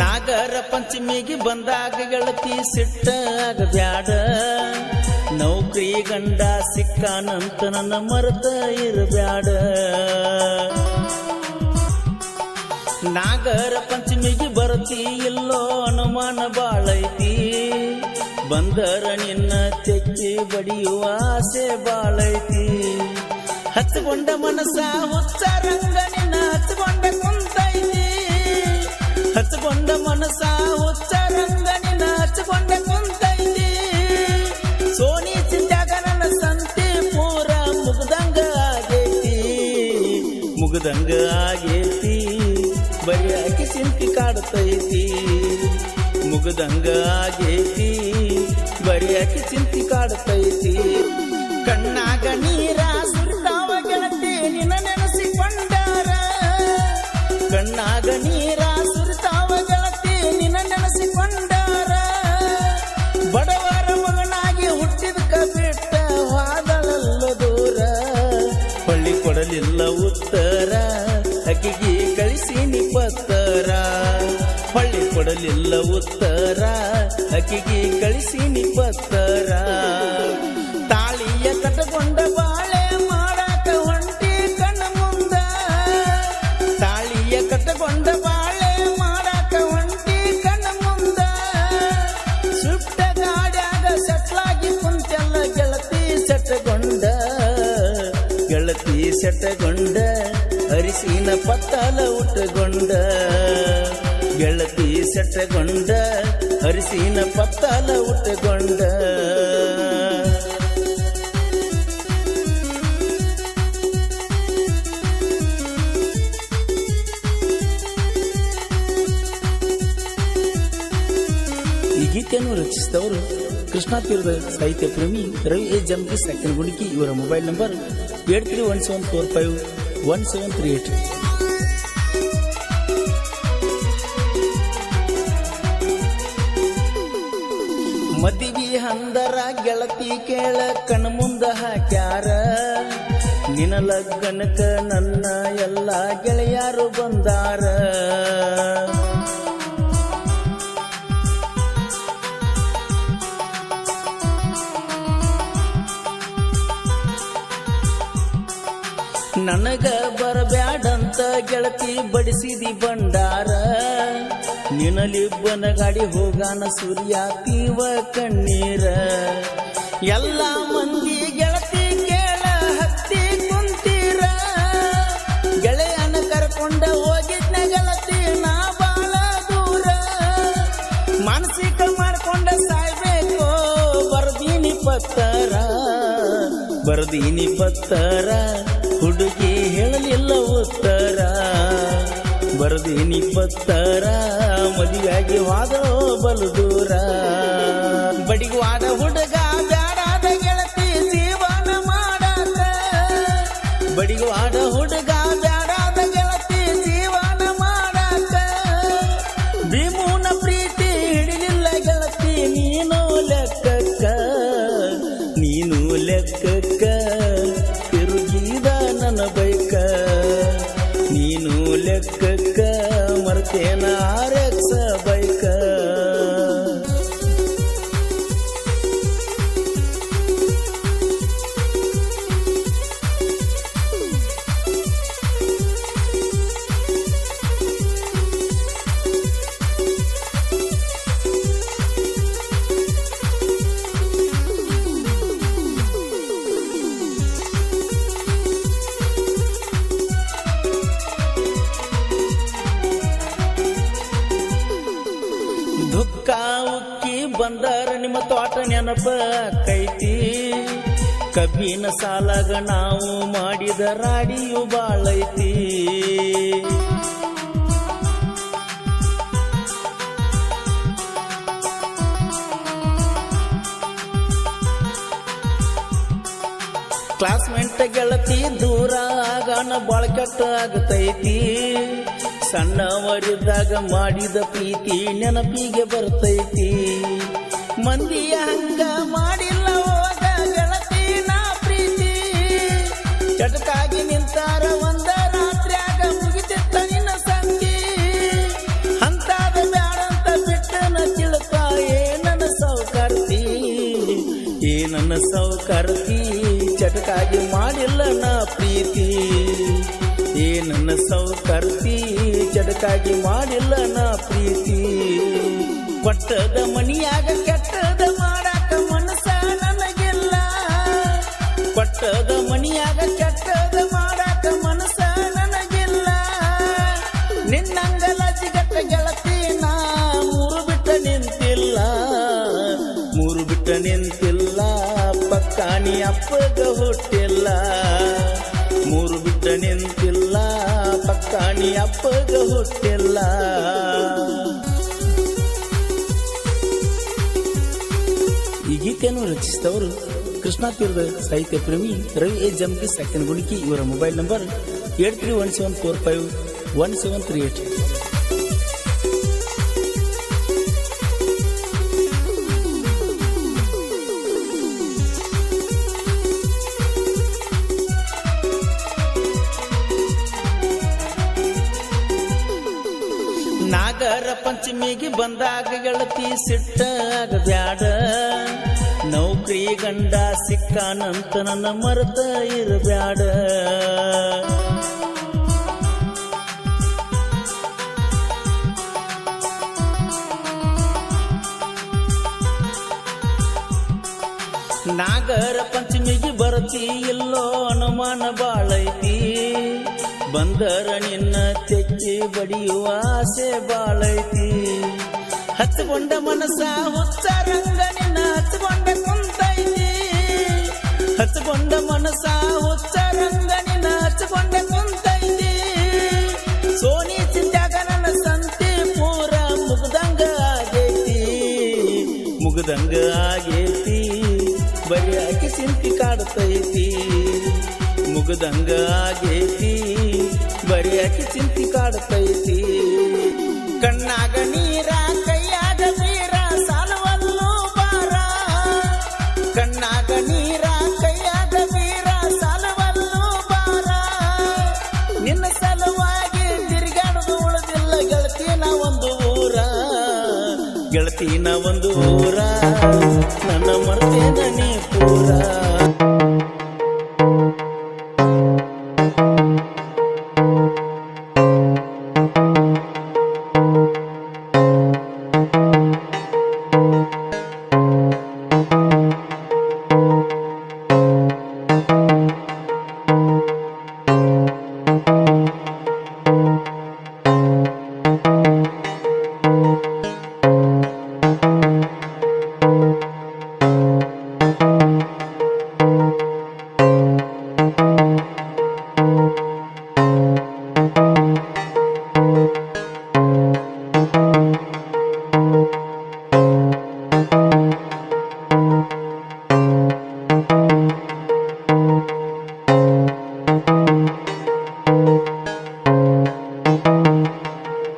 ನಾಗರ ಪಂಚಮಿಗೆ ಬಂದಾಗ ಗೆಳತಿ ಸಿಟ್ಟಾಗ ಬ್ಯಾಡ ನೌಕರಿ ಗಂಡ ಸಿಕ್ಕಾನಂತ ನನ್ನ ಮರೆತ ಇರಬ್ಯಾಡ. ನಾಗರ ಪಂಚಮಿಗೆ ಬರತಿ ಇಲ್ಲೋ ಅನುಮಾನ ಬಾಳೈತಿ. ಬಂದರ ನಿನ್ನ ತೆಕ್ಕಿ ಬಡಿಯುವ ಆಸೆ ಬಾಳೈತಿ. ಹತ್ತುಕೊಂಡ ಮನಸ್ಸ ಹುಚ್ಚಾರಂಗ ಹಚ್ಕೊಂಡ ಮನಸ ಉಚ್ಚರಂಗನಿ ಹಚ್ಕೊಂಡ ಕುಂತೈತಿ. ಸೋನಿ ಚಿಂತ್ಯಾಗ ನನ್ನ ಸಂತೆ ಪೂರ ಮುಗ್ದಂಗ ಆಗೈತಿ. ಮುಗದಂಗ ಆಗೈತಿ. ಬರೀ ಆಕಿ ಚಿಂತಿ ಕಾಡ್ತೈತಿ ಮುಗದಂಗ ಆಗೈತಿ. ಬರೀ ಆಕಿ ಚಿಂತಿ ಕಾಡ್ತೈತಿ ಕಣ್ಣಾಗ ನೀರ ಸುರ್ತಾವ ಗೆಳತಿ, ನಿನ್ನ ನೆನೆಸಿಕೊಂಡಾರ. ಕಣ್ಣಾಗ ನೀರ ಕೊಡಲಿಲ್ಲ ಉತ್ತರ. ಅಕ್ಕಿಗೆ ಕಳಿಸಿ ನಿಪತ್ತರ ತಾಳಿಯ ಕಟ್ಟಕೊಂಡ ಬಾಳೆ ಮಾಡಾಕ ಹೊಂಟಿ ಕಣ್ಣ ಮುಂದ. ತಾಳಿಯ ಕಟಗೊಂಡ ಬಾಳೆ ಮಾಡಾಕ ಹೊಂಟಿ ಕಣ್ಣ ಮುಂದ. ಸುಟ್ಟ ಗಾಡ್ಯಾಗ ಸೆಟ್ಲಾಗಿ ಕುಂತೆಲ್ಲ ಗೆಳತಿ ಸೆಟ್ಟಗೊಂಡ ಗೆಳತಿ ಸೆಟ್ಟಗೊಂಡ ಅರಿಸಿನ ಪತ್ತಲ ಉಟ್ಟಗೊಂಡ ಗೆಳತಿ ಸೆಟ್ಟಗೊಂಡ, ಅರಿಸಿನ ಪತ್ತಲ ಉಟ್ಟಗೊಂಡ. ಈ ಗೀತೆಯನ್ನು ರಚಿಸಿದವರು ಕೃಷ್ಣ ಸಾಹಿತ್ಯ ಪ್ರೇಮಿ ರವಿ ಎ. ಜಂಬಿ ಸೆಕೆಂಡ್ ಗುಣಿಕಿ ಇವರ mobile number eight three one seven four five one seven three eight. ಮದಿವಿ ಹಂದರ ಗೆಳತಿ ಕೇಳ ಮುಂದ ಹಾಕ್ಯಾರ. ನಿನ ಲಗ್ನಕ ನನ್ನ ಎಲ್ಲ ಗೆಳೆಯರು ಬಂದಾರ. ನನಗ ಬರಬ್ಯಾಡಂತ ಗೆಳತಿ ಬಡಿಸಿದಿ ಬಂಡಾರ ನಿನಲಿಬ್ಬನ ಗಾಡಿ ಹೋಗಾನ ಸೂರ್ಯ ತೀವ ಕಣ್ಣೀರ. ಎಲ್ಲ ಮಂದಿ ಗೆಳತಿ ಕೇಳ ಹತ್ತಿ ಕುಂತೀರ. ಗೆಳೆಯನ ಕರ್ಕೊಂಡ ಹೋಗಿದ್ನ ಗೆಳತಿ ನಾ ಬಾಳ ದೂರ. ಮಾನಸಿಕ ಮಾಡ್ಕೊಂಡ ಸಾಯ್ಬೇಕು ಬರ್ದೀನಿ ಪತ್ತರ. ಬರ್ದೀನಿ ಪತ್ತರ. ಪತ್ತರ ಮದುವೆಯಾಗಿ ವಾದ ಬಲು ದೂರ. ಬಡಿಗುವಾಡ ಹುಡುಗ ಬ್ಯಾಡಾದ ಗೆಳತಿ ಜೀವನ ಮಾಡಾಕ. ಬಡಿಗುವಾಡ ಹುಡುಗ ನೀನು ಲೆಕ್ಕಕ್ಕ ಮರ್ತೇನ ಆರಕ್ಸ ಬೈಕ ಬಂದರ ನಿಮ್ಮ ತೋಟ ನೆನಪ ಕೈತಿ. ಕಬ್ಬಿನ ಸಾಲಾಗ ನಾವು ಮಾಡಿದ ರಾಡಿಯು ಬಾಳೈತಿ ಕ್ಲಾಸ್ಮೆಂಟ್ ಗೆಳತಿ ದೂರ ಆಗನ ಬಾಳ ಕೆಟ್ಟ ಆಗತೈತಿ. ಸಣ್ಣವರಿದ್ದಾಗ ಮಾಡಿದ ಪ್ರೀತಿ ನೆನಪಿಗೆ ಬರ್ತೈತಿ. ಮಂದಿಯ ಹಂಗ ಮಾಡಿಲ್ಲ ಹೋದ ಗೆಳತಿ ನಾ ಪ್ರೀತಿ. ಚಟಕಾಗಿ ನಿಂತಾರ ಒಂದ ರಾತ್ರಿಯಾಗ ಮುಗಿತಿತ್ತ ನಿನ್ನ ಸಂಗಿ. ಅಂತಾದ ಬ್ಯಾಡಂತ ನ ತಿಳ್ಕ ಏ ನನ್ನ ಸೌಕರ್ತಿ. ಏನನ್ನ ಸೌಕರ್ತಿ. ಚಟಕಾಗಿ ಮಾಡಿಲ್ಲ ನಾ ಪ್ರೀತಿ. ಪಟ್ಟದ ಮನಿಯಾಗ ಕೆಟ್ಟದ ಮಾಡಾಕ ಮನಸ್ಸ ನನಗಿಲ್ಲ. ಪಟ್ಟದ ಮನಿಯಾಗ ಕೆಟ್ಟದ ಮಾಡಾಕ ಮನಸ್ಸ ನನಗಿಲ್ಲ. ನಿನ್ನಂಗಲ ಜಿಗಟ್ಟ ಗೆಳತಿ ನಾ ಮೂರು ಬಿಟ್ಟ ನಿಂತಿಲ್ಲ. ಮೂರು ಬಿಟ್ಟ ನಿಂತಿಲ್ಲ. ಪಕ್ಕಾಣಿ ಅಪ್ಪಗ ಹುಟ್ಟಿಲ್ಲ. ಮೂರು ಬಿಟ್ಟ ನಿಂತಿಲ್ಲ, ಪಕ್ಕಾಣಿ ಅಪ್ಪಗ ಹುಟ್ಟಿಲ್ಲ. ಈ ಗೀತೆಯನ್ನು ರಚಿಸಿದವರು ಕೃಷ್ಣಾಪುರದ ಸಾಹಿತ್ಯ ಪ್ರೇಮಿ ರವಿ ಎ. ಜಂಬಿ ಸೆಕೆಂಡ್ ಗುಣಿಕಿ ಇವರ mobile number eight three one seven four five one seven three eight. ಪಂಚಮಿಗೆ ಬಂದಾಗ ಗೆಳತಿ ಸಿಟ್ಟಾಗ ಬ್ಯಾಡ. ನೌಕರಿ ಗಂಡ ಸಿಕ್ಕಾನಂತ ನನ್ನ ಮರೆತ ಇರಬ್ಯಾಡ. ನಾಗರ ಪಂಚಮಿಗೆ ಬರತಿ ಇಲ್ಲೋ ಅನುಮಾನ ಬಾಳೈತಿ. ಬಂದರ ನಿನ್ನ ತೆಕ್ಕಿ ಬಡಿಯುವ ಆಸೆ ಬಾಳೈತಿ. ಹತ್ತುಕೊಂಡ ಮನಸ ಹುಚ್ಚ ರಂಗನಿನ ಹಚ್ಕೊಂಡ ಕುಂತೈತಿ. ಹತ್ತುಕೊಂಡ ಮನಸ ಹುಚ್ಚ ರಂಗನಿನ ಹಚ್ಕೊಂಡ ಕುಂತೈತಿ. ಸೋನಿ ಚಿಂತಾಗ ನನ್ನ ಸಂತಿ ಪೂರ ಮುಗ್ದಂಗ ಆಗೈತಿ. ಮುಗ್ದಂಗ ಆಗೈತಿ. ಬರೀ ಸಿಂತಿ ಕಾಡುತ್ತೈತಿ ಆಗೈತಿ ಬರಿಯಾಕಿ ಚಿಂತಿ ಕಾಡ್ತೈತಿ ಕಣ್ಣಾಗ ನೀರ, ಕೈಯಾಗ ನೀರ ಸಾಲವಲ್ಲೂ ಬಾರ ಕಣ್ಣಾಗ ನೀರ, ಕೈಯಾಗ ನೀರ ಸಾಲವಲ್ಲೂ ಬಾರ ನಿನ್ನ ಸಲುವಾಗಿ ತಿರುಗಾಡದು ಉಳಿದಿಲ್ಲ, ಗೆಳತಿನ ಒಂದು ಊರ. ಗೆಳತಿನ ಒಂದು ಊರ, ನನ್ನ ಮರ್ತೇನ ನೀ ಪೂರ.